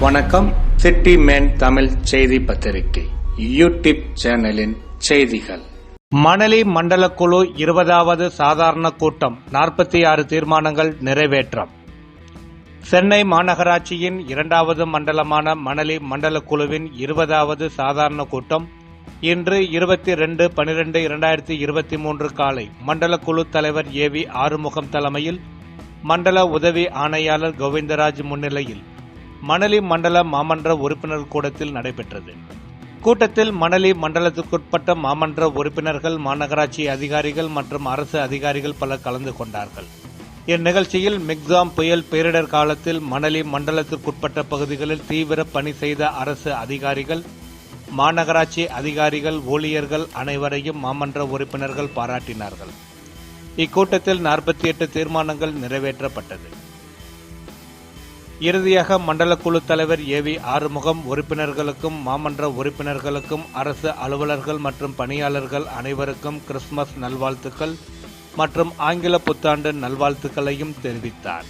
வணக்கம். City man Tamil செய்தி பத்திரிகை. யூடியூப் சேனலின் செய்திகள். மணலி மண்டல குழு இருபதாவது சாதாரண கூட்டம். நாற்பத்தி ஆறு தீர்மானங்கள் நிறைவேற்றம். சென்னை மாநகராட்சியின் இரண்டாவது மண்டலமான மணலி மண்டல குழுவின் இருபதாவது சாதாரண கூட்டம். இன்று இருபத்தி ரெண்டு பனிரெண்டு இரண்டாயிரத்தி இருபத்தி மூன்று காலை மண்டல குழு தலைவர் ஏ வி ஆறுமுகம் தலைமையில் மண்டல உதவி ஆணையாளர் கோவிந்தராஜ் முன்னிலையில் மணலி மண்டல மாமன்ற உறுப்பினர் கூடத்தில் நடைபெற்றது. கூட்டத்தில் மணலி மண்டலத்துக்குட்பட்ட மாமன்ற உறுப்பினர்கள் மாநகராட்சி அதிகாரிகள் மற்றும் அரசு அதிகாரிகள் பலர் கலந்து கொண்டார்கள். இந்நிகழ்ச்சியில் மிக்ஸாம் புயல் பேரிடர் காலத்தில் மணலி மண்டலத்திற்குட்பட்ட பகுதிகளில் தீவிர பணி செய்த அரசு அதிகாரிகள் மாநகராட்சி அதிகாரிகள் ஊழியர்கள் அனைவரையும் மாமன்ற உறுப்பினர்கள் பாராட்டினார்கள். இக்கூட்டத்தில் நாற்பத்தி எட்டு தீர்மானங்கள் நிறைவேற்றப்பட்டது. இறுதியாக மண்டல குழு தலைவர் ஏ வி ஆறுமுகம் உறுப்பினர்களுக்கும் மாமன்ற உறுப்பினர்களுக்கும் அரசு அலுவலர்கள் மற்றும் பணியாளர்கள் அனைவருக்கும் கிறிஸ்துமஸ் நல்வாழ்த்துக்கள் மற்றும் ஆங்கில புத்தாண்டு நல்வாழ்த்துக்களையும் தெரிவித்தார்.